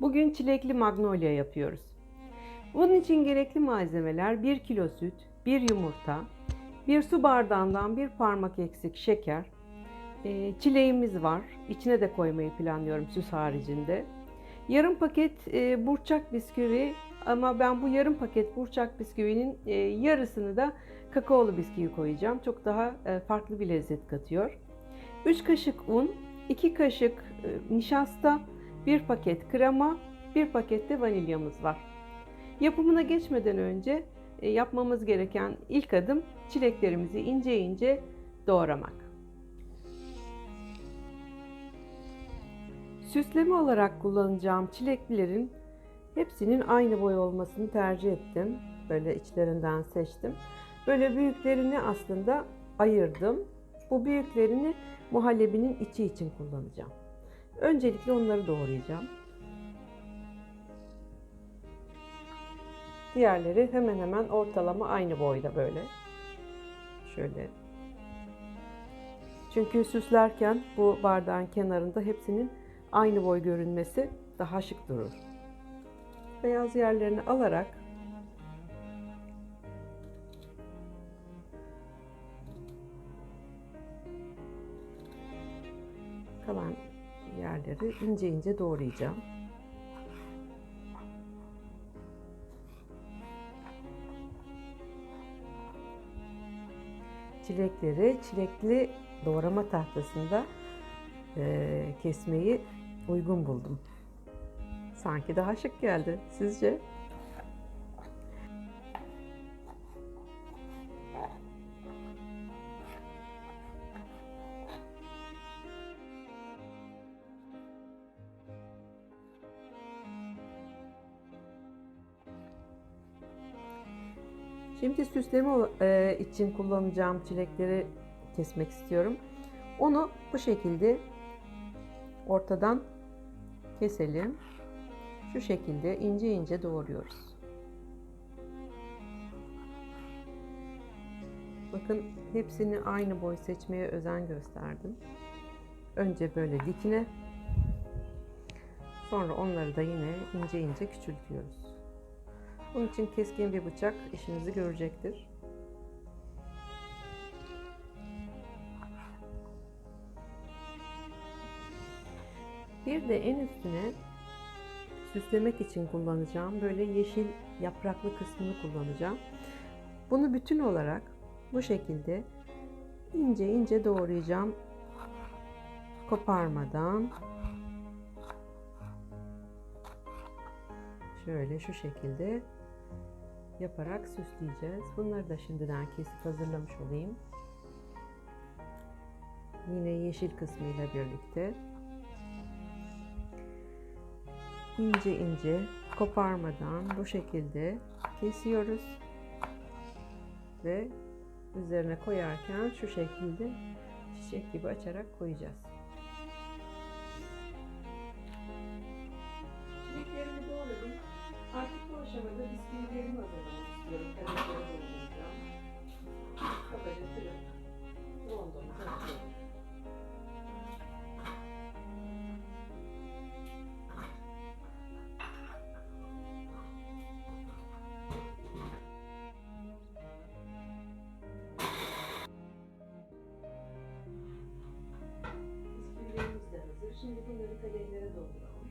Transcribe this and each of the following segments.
Bugün çilekli magnolia yapıyoruz. Bunun için gerekli malzemeler 1 kilo süt, 1 yumurta, 1 su bardağından bir parmak eksik şeker, e, çileğimiz var. İçine de koymayı planlıyorum süs haricinde. Yarım paket e, burçak bisküvi ama ben bu yarım paket burçak bisküvinin e, yarısını da kakaolu bisküvi koyacağım. Çok daha farklı bir lezzet katıyor. 3 kaşık un, 2 kaşık nişasta, 1 paket krema, 1 paket de vanilyamız var. Yapımına geçmeden önce e, yapmamız gereken ilk adım çileklerimizi ince ince doğramak. Süsleme olarak kullanacağım çileklerin hepsinin aynı boy olmasını tercih ettim. Böyle içlerinden seçtim. Böyle büyüklerini aslında ayırdım. Bu büyüklerini muhallebinin içi için kullanacağım. Öncelikle onları doğrayacağım. Diğerleri hemen hemen ortalama aynı boyda böyle. Şöyle. Çünkü süslerken bu bardağın kenarında hepsinin aynı boy görünmesi daha şık durur. Beyaz yerlerini alarak yerleri ince ince doğrayacağım. Çilekleri çilekli doğrama tahtasında e, kesmeyi uygun buldum. Sanki daha şık geldi. Sizce? Şimdi süsleme e, için kullanacağım çilekleri kesmek istiyorum. Onu bu şekilde ortadan keselim. Şu şekilde ince ince doğruyoruz. Bakın hepsini aynı boy seçmeye özen gösterdim. Önce böyle dikine, sonra onları da yine ince ince küçültüyoruz. Bunun için keskin bir bıçak işinizi görecektir. Bir de en üstüne süslemek için kullanacağım böyle yeşil yapraklı kısmını kullanacağım. Bunu bütün olarak bu şekilde ince ince doğrayacağım. Koparmadan şöyle şu şekilde yaparak süsleyeceğiz. Bunları da şimdiden kesip hazırlamış olayım. Yine yeşil kısmıyla birlikte ince ince koparmadan bu şekilde kesiyoruz ve üzerine koyarken şu şekilde çiçek gibi açarak koyacağız. Şimdi bunları kadehlere dolduralım.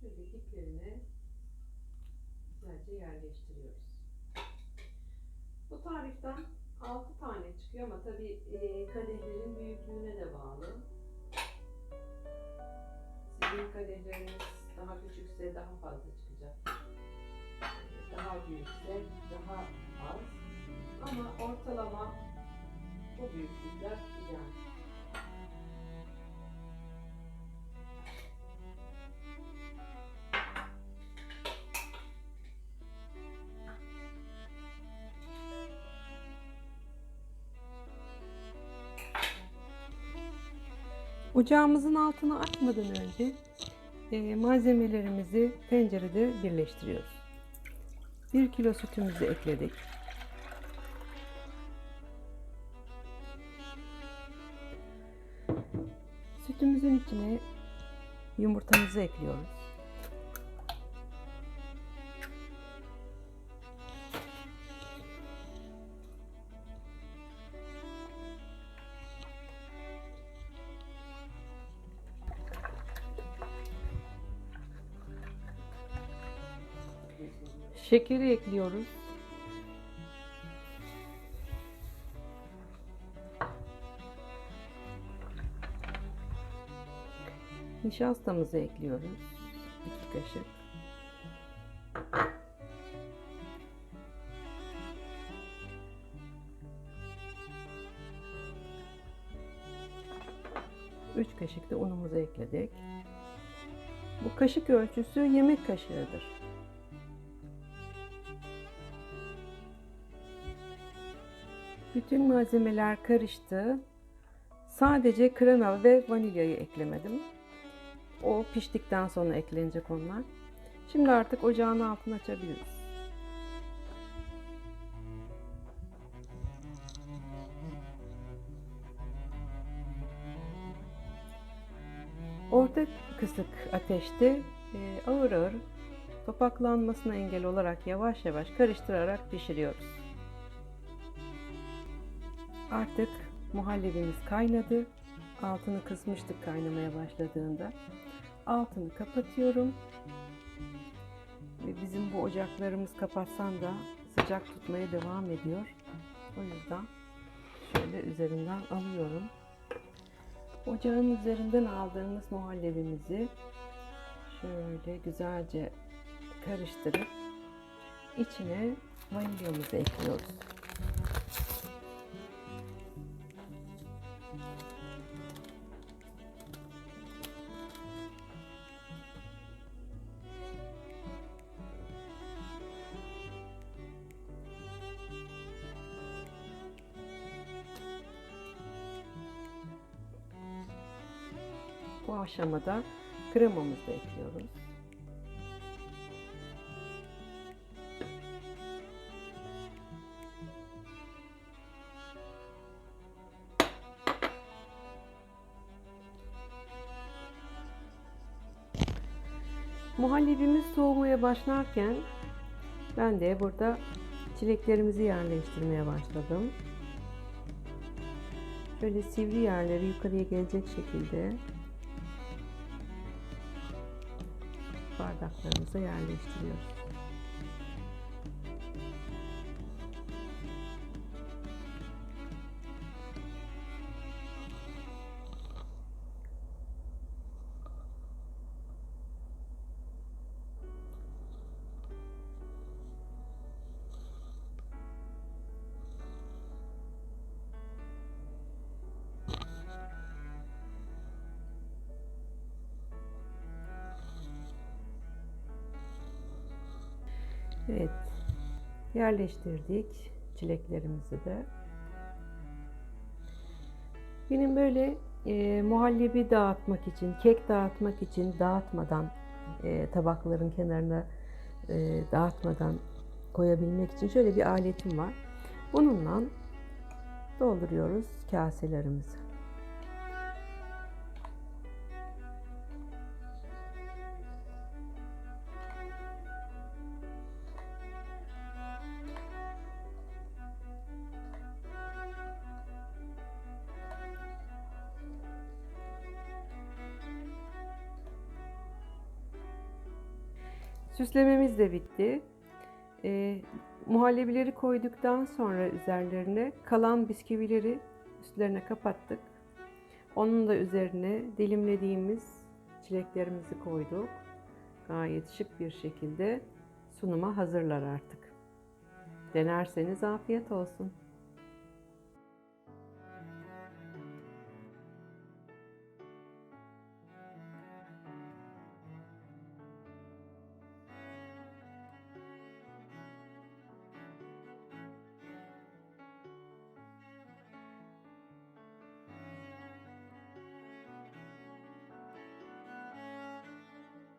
Şöyle diplerine güzelce yerleştiriyoruz. Bu tariften 6 tane çıkıyor ama tabii e, kadehlerin büyüklüğüne de bağlı. Sizin kadehleriniz daha küçükse daha fazla çıkacak. Daha büyükse daha az. Ama ortalama bu büyüklükler ideal. Ocağımızın altını açmadan önce malzemelerimizi tencerede birleştiriyoruz. 1 kilo sütümüzü ekledik. Sütümüzün içine yumurtamızı ekliyoruz. Şekeri ekliyoruz. Nişastamızı ekliyoruz. 2 kaşık. Üç kaşık da unumuzu ekledik. Bu kaşık ölçüsü yemek kaşığıdır. Bütün malzemeler karıştı. Sadece krema ve vanilyayı eklemedim. O piştikten sonra eklenecek onlar. Şimdi artık ocağın altını açabiliriz. Orta kısık ateşte e, ağır ağır topaklanmasına engel olarak yavaş yavaş karıştırarak pişiriyoruz. Artık muhallebimiz kaynadı. Altını kısmıştık kaynamaya başladığında. Altını kapatıyorum. Ve bizim bu ocaklarımız kapatsan da sıcak tutmaya devam ediyor. O yüzden şöyle üzerinden alıyorum. Ocağın üzerinden aldığımız muhallebimizi şöyle güzelce karıştırıp içine vanilyamızı ekliyoruz. Bu aşamada kremamızı ekliyoruz. Muhallebimiz soğumaya başlarken ben de burada çileklerimizi yerleştirmeye başladım. Şöyle sivri yerleri yukarıya gelecek şekilde bardaklarımıza yerleştiriyoruz. Evet. Yerleştirdik çileklerimizi de. Benim böyle e, muhallebi dağıtmak için, kek dağıtmak için dağıtmadan e, tabakların kenarına e, dağıtmadan koyabilmek için şöyle bir aletim var. Bununla dolduruyoruz kaselerimizi. Süslememiz de bitti. E, muhallebileri koyduktan sonra üzerlerine kalan bisküvileri üstlerine kapattık. Onun da üzerine dilimlediğimiz çileklerimizi koyduk. Gayet şık bir şekilde sunuma hazırlar artık. Denerseniz afiyet olsun.